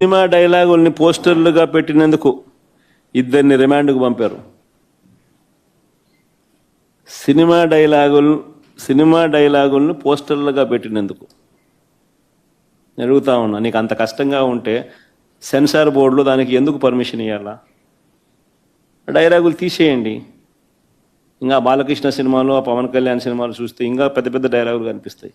Cinema డైలాగుల్ని పోస్టర్లుగా పెట్టినందుకు ఇద్దరిని రిమాండ్కు పంపారు. సినిమా డైలాగులు సినిమా డైలాగులను పోస్టర్లుగా పెట్టినందుకు. అడుగుతా ఉన్నా నీకు అంత కష్టంగా ఉంటే సెన్సార్ బోర్డులో దానికి ఎందుకు పర్మిషన్ ఇవ్వాలా డైలాగులు తీసేయండి. ఇంకా బాలకృష్ణ సినిమాలు ఆ పవన్ కళ్యాణ్ సినిమాలు చూస్తే ఇంకా పెద్ద పెద్ద డైలాగులు కనిపిస్తాయి.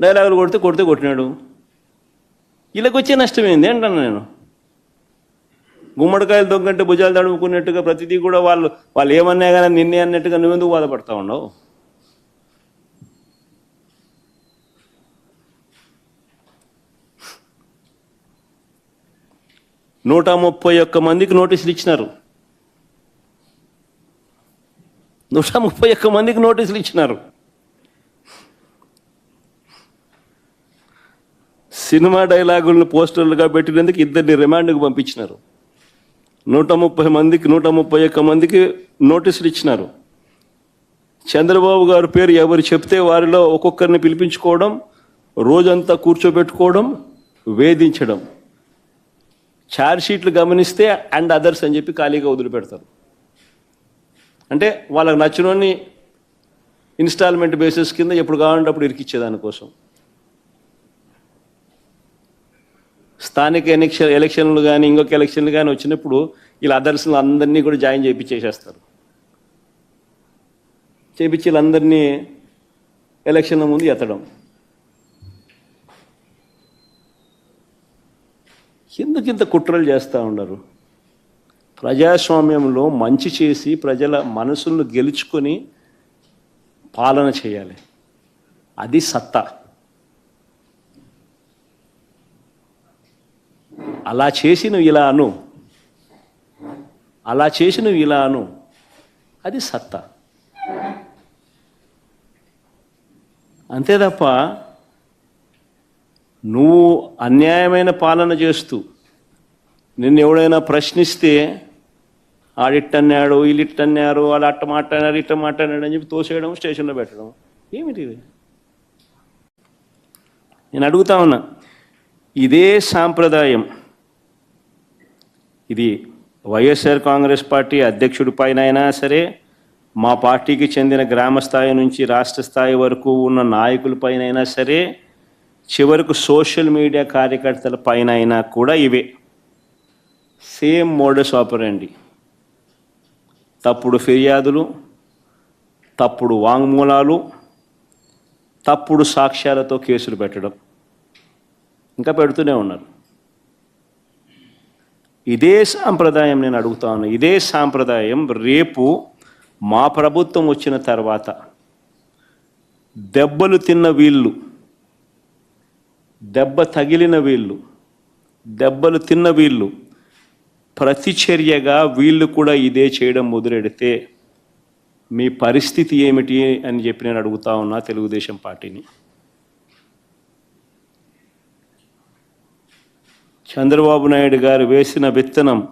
డైలాగులు కొడితే కొడితే కొట్టినాడు. వీళ్ళకొచ్చే నష్టమైంది అంటాను నేను. గుమ్మడికాయలు దొంగంటే భుజాలు తడుముకున్నట్టుగా ప్రతిదీ కూడా వాళ్ళు వాళ్ళు ఏమన్నా కానీ నిన్నే అన్నట్టుగా నువ్వెందుకు బాధపడతా ఉండవు నూట ముప్పై ఒక్క మందికి నోటీసులు ఇచ్చినారు. నూట ముప్పై ఒక్క మందికి నోటీసులు ఇచ్చినారు. సినిమా డైలాగులను పోస్టర్లుగా పెట్టినందుకు ఇద్దరిని రిమాండ్కి పంపించినారు. నూట ముప్పై మందికి నూట ముప్పై ఒక్క మందికి నోటీసులు ఇచ్చినారు. చంద్రబాబు గారి పేరు ఎవరు చెప్తే వారిలో ఒక్కొక్కరిని పిలిపించుకోవడం రోజంతా కూర్చోబెట్టుకోవడం వేధించడం. ఛార్జ్ షీట్లు గమనిస్తే అండ్ అదర్స్ అని చెప్పి ఖాళీగా వదిలిపెడతారు. అంటే వాళ్ళకి నచ్చినోని ఇన్స్టాల్మెంట్ బేసిస్ కింద ఎప్పుడు కావాలంటే అప్పుడు ఇరికిచ్చేదానికోసం. స్థానిక ఎలక్షన్ ఎలక్షన్లు కానీ ఇంకొక ఎలక్షన్లు కానీ వచ్చినప్పుడు వీళ్ళ అదర్స్లు అందరినీ కూడా జాయిన్ చేయించేసేస్తారు చేయించి వీళ్ళందరినీ ఎలక్షన్ల ముందు ఎత్తడం. ఎందుకు ఇంత కుట్రలు చేస్తూ ఉండరు ప్రజాస్వామ్యంలో మంచి చేసి ప్రజల మనసులను గెలుచుకొని పాలన చేయాలి. అది సత్తా. అలా చేసి నువ్వు ఇలా అను అలా చేసి నువ్వు ఇలా అను అది సత్తా. అంతే తప్ప నువ్వు అన్యాయమైన పాలన చేస్తూ నిన్ను ఎవడైనా ప్రశ్నిస్తే ఆడిట్టన్నాడు వీళ్ళిట్టన్నారు వాళ్ళు అట్ట మాట్లాడారు ఇట్ట మాట్లాడాడు అని చెప్పి తోసేయడం స్టేషన్లో పెట్టడం. ఏమిటి నేను అడుగుతా ఉన్నా ఇదే సాంప్రదాయం. ఇది వైఎస్ఆర్ కాంగ్రెస్ పార్టీ అధ్యక్షుడి పైన అయినా సరే మా పార్టీకి చెందిన గ్రామ స్థాయి నుంచి రాష్ట్ర స్థాయి వరకు ఉన్న నాయకుల పైన సరే చివరకు సోషల్ మీడియా కార్యకర్తల పైన అయినా కూడా ఇవే. సేమ్ మోడస్ ఆపరండి. తప్పుడు ఫిర్యాదులు తప్పుడు వాంగ్మూలాలు తప్పుడు సాక్ష్యాలతో కేసులు పెట్టడం. ఇంకా పెడుతూనే ఉన్నారు. ఇదే సాంప్రదాయం నేను అడుగుతాను. ఇదే సాంప్రదాయం రేపు మా ప్రభుత్వం వచ్చిన తర్వాత దెబ్బలు తిన్న వీళ్ళు దెబ్బ తగిలిన వీళ్ళు దెబ్బలు తిన్న వీళ్ళు ప్రతిచర్యగా వీళ్ళు కూడా ఇదే చేయడం మొదలెడితే మీ పరిస్థితి ఏమిటి అని చెప్పి నేను అడుగుతా ఉన్నా తెలుగుదేశం పార్టీని. చంద్రబాబు నాయుడు గారు వేసిన విత్తనం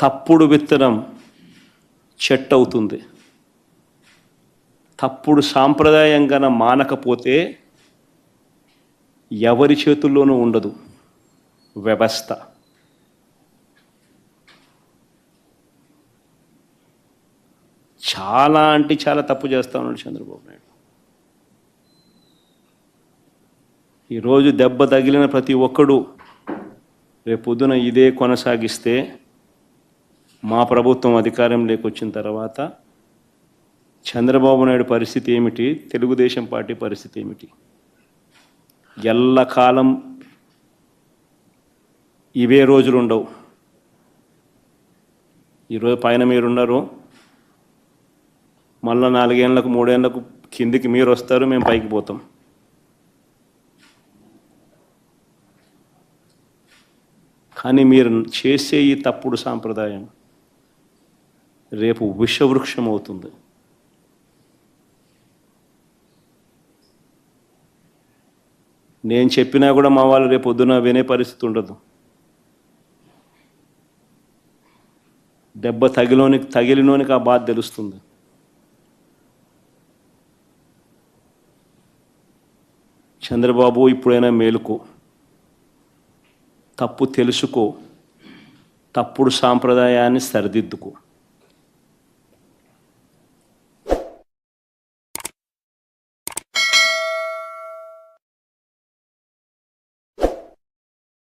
తప్పుడు విత్తనం చెట్టు అవుతుంది. తప్పుడు సాంప్రదాయంగా మానకపోతే ఎవరి చేతుల్లోనూ ఉండదు. వ్యవస్థ. చాలా అంటే చాలా తప్పు చేస్తా ఉన్నాడు చంద్రబాబు నాయుడు. ఈరోజు దెబ్బ తగిలిన ప్రతి ఒక్కడు రేపొద్దున ఇదే కొనసాగిస్తే మా ప్రభుత్వం అధికారం లేకొచ్చిన తర్వాత చంద్రబాబు నాయుడు పరిస్థితి ఏమిటి? తెలుగుదేశం పార్టీ పరిస్థితి ఏమిటి? ఎల్లకాలం ఇవే రోజులు ఉండవు. ఈరోజు పైన మీరున్నారు. మళ్ళీ నాలుగేళ్ళకు మూడేళ్ళకు కిందికి మీరు వస్తారు మేము పైకి పోతాం. కానీ మీరు చేసే ఈ తప్పుడు సాంప్రదాయం రేపు విషవృక్షం అవుతుంది. నేను చెప్పినా కూడా మా వాళ్ళు రేపు పొద్దున వినే పరిస్థితి ఉండదు. దెబ్బ తగిలోనికి తగిలినోనికి ఆ బాధ తెలుస్తుంది. చంద్రబాబు ఇప్పుడైనా మేలుకో. తప్పు తెలుసుకో. తప్పుడు సాంప్రదాయాన్ని సరిదిద్దుకో.